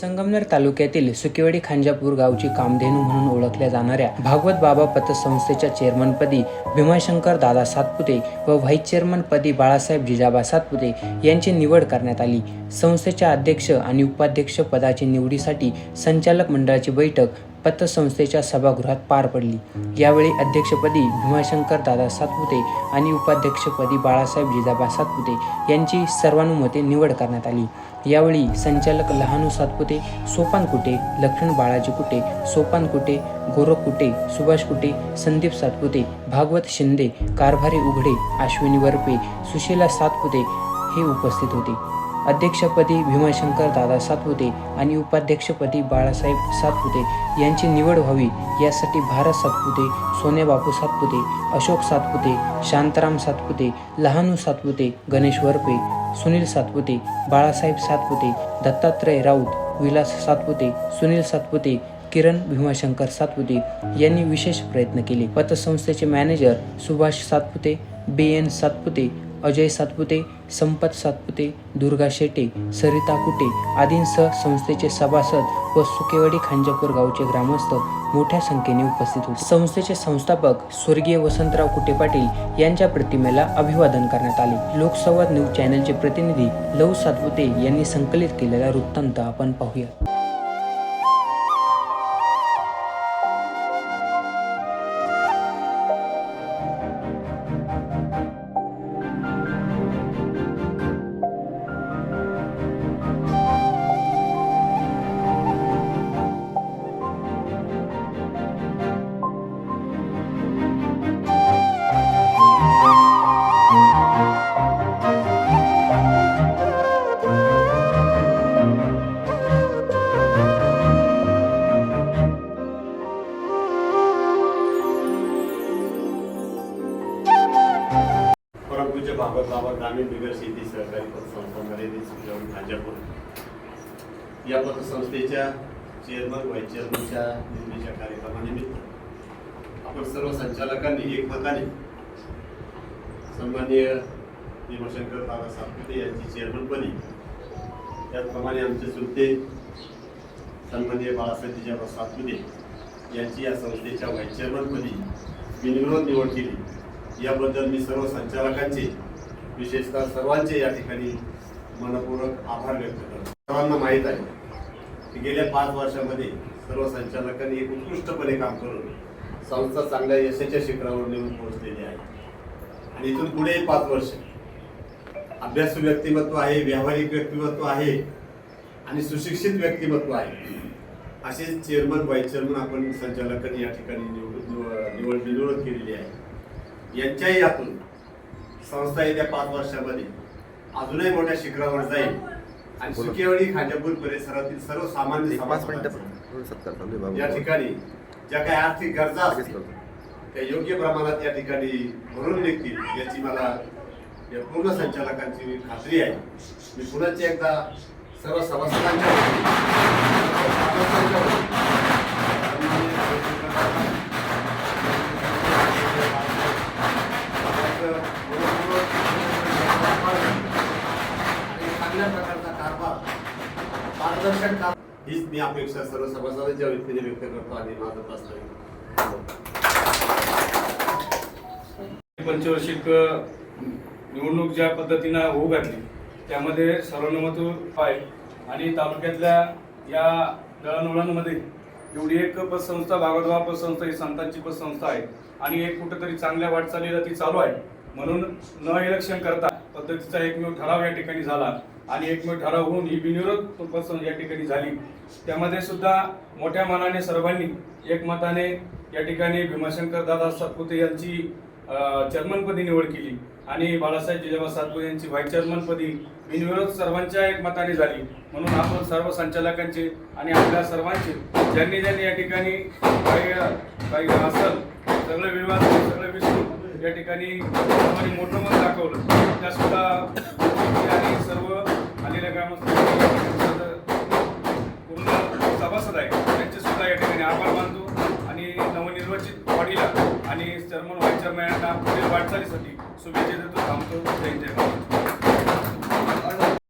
संगमनेर तालुक्यातील सुकेवाडी खांजापूर गावची कामधेनू म्हणून ओळखल्या जाणाऱ्या भागवत बाबा पतसंस्थेच्या चेअरमनपदी भीमाशंकर दादा सातपुते व व्हाईस चेअरमनपदी बाळासाहेब जिजाबा सातपुते यांची निवड करण्यात आली. संस्थेच्या अध्यक्ष आणि उपाध्यक्ष पदाची निवडीसाठी संचालक मंडळाची बैठक पतसंस्थेच्या सभागृहात पार पडली. यावेळी अध्यक्षपदी भीमाशंकर दादा सातपुते आणि उपाध्यक्षपदी बाळासाहेब जिजाबा सातपुते यांची सर्वानुमते निवड करण्यात आली. यावेळी संचालक लहानू सातपुते सोपान कुटे लक्ष्मण बाळाजी कुटे सोपान कुटे गोरख कुटे सुभाष कुटे संदीप सातपुते भागवत शिंदे कारभारी उघडे अश्विनी वरपे सुशीला सातपुते हे उपस्थित होते. अध्यक्षपदी भीमाशंकर दादा सातपुते आणि उपाध्यक्षपदी बाळासाहेब सातपुते यांची निवड व्हावी यासाठी भारत सातपुते सोनेबापू सातपुते अशोक सातपुते शांताराम सातपुते लहानू सातपुते गणेश वरपे सुनील सातपुते बाळासाहेब सातपुते दत्तात्रय राऊत विलास सातपुते सुनील सातपुते किरण भीमाशंकर सातपुते यांनी विशेष प्रयत्न केले. पतसंस्थेचे manager Subhash Satpute B N Satpute Ajay Satpute Sampat Satpute Durga Shete Sarita कुटे आदींसह संस्थेचे सभासद व सुकेवाडी खांजापूर गावचे ग्रामस्थ मोठ्या संख्येने उपस्थित होते. संस्थेचे संस्थापक स्वर्गीय वसंतराव कुटे पाटील यांच्या प्रतिमेला अभिवादन करण्यात आले. लोकसंवाद न्यूज चॅनलचे प्रतिनिधी लव सातपुते यांनी संकलित केलेला वृत्तांत आपण पाहूया परमपूज्य बाबा ग्रामीण बिगर शेती सहकारी पतसंस्था मर्यादित सुजवून भाजपूर या पतसंस्थेच्या चेअरमन व्हाईस चेअरमनच्या निर्मितीच्या कार्यक्रमानिमित्त आपण सर्व संचालकांनी एकमताने सन्माननीय भीमशंकर दादा सातपुते यांची चेअरमनपदी त्याचप्रमाणे आमचे सुलते सन्माननीय बाळासाहेब जिजाबा सातपुते यांची या संस्थेच्या व्हाईस चेअरमनपदी बिनविरोध निवड केली. याबद्दल मी सर्व संचालकांचे विशेषतः सर्वांचे या ठिकाणी मनपूर्वक आभार व्यक्त करतो. सर्वांना माहीत आहे की गेल्या पाच वर्षामध्ये सर्व संचालकांनी एक उत्कृष्टपणे काम करून संस्था चांगल्या यशाच्या शिखरावर नेऊन पोहोचलेली आहे. आणि इथून पुढे पाच वर्ष अभ्यासू व्यक्तिमत्व आहे व्यावहारिक व्यक्तिमत्व आहे आणि सुशिक्षित व्यक्तिमत्व आहे. असे चेअरमन व्हाईस चेअरमन आपण संचालकांनी या ठिकाणी निवड निवड निवड निवड केलेली आहे. यांच्याही यातून संस्था येत्या पाच वर्षामध्ये अजूनही मोठ्या शिखरावर जाईल आणि सुकेवाडी खांजापूर परिसरातील सर्व सामान्य. या ठिकाणी ज्या काही आर्थिक गरजा असतील. त्या योग्य प्रमाणात या ठिकाणी भरून निघतील याची मला या पूर्ण संचालकांची खात्री आहे मी पुन्हा एकदा सर्व सभासदांच्या आणि चांगल्या प्रकारचा कारभार पारदर्शक कार हीच मी अपेक्षा सर्व सभासदांच्या वतीने व्यक्त करतो आणि माझं पंचवार्षिक निवडणूक ज्या पद्धतीनं होऊ घातली त्यामध्ये सर्वानुमत आहे. आणि तालुक्यातल्या या दळणवळणमध्ये एवढी एक पतसंस्था भागवतवा पतसंस्था ही संतांची पतसंस्था आहे. आणि एक कुठेतरी चांगल्या वाटचालीला ती चालू आहे. म्हणून न इलेक्शन करता पद्धतीचा एकमेव ठराव या ठिकाणी झाला. आणि एकमेव ठराव होऊन ही बिनविरोध पतसंस्था या ठिकाणी झाली. त्यामध्ये सुद्धा मोठ्या मनाने सर्वांनी एकमताने या ठिकाणी भीमाशंकर दादा सातपुते यांची चेअरमनपदी निवड केली. आणि बाळासाहेब जिजाबा सातपुते यांची व्हाईस चेअरमनपदी बिनविरोध सर्वांच्या एकमताने झाली. म्हणून आपण सर्व संचालकांचे आणि आपल्या सर्वांचे ज्यांनी ज्यांनी या ठिकाणी काही काही असल सगळं विवाद सगळं विसरून या ठिकाणी मोठं मत दाखवलं त्यासुद्धा आणि सर्व आलेल्या ग्रामस्थ सभासद आहे त्यांचे सुद्धा या ठिकाणी आभार मानतो आणि नवनिर्वाचित बॉडीला आणि चेअरमन व्हाईस चेअरमन पुढील वाटचालीसाठी शुभेच्छा देतो. थांबतो. जय जय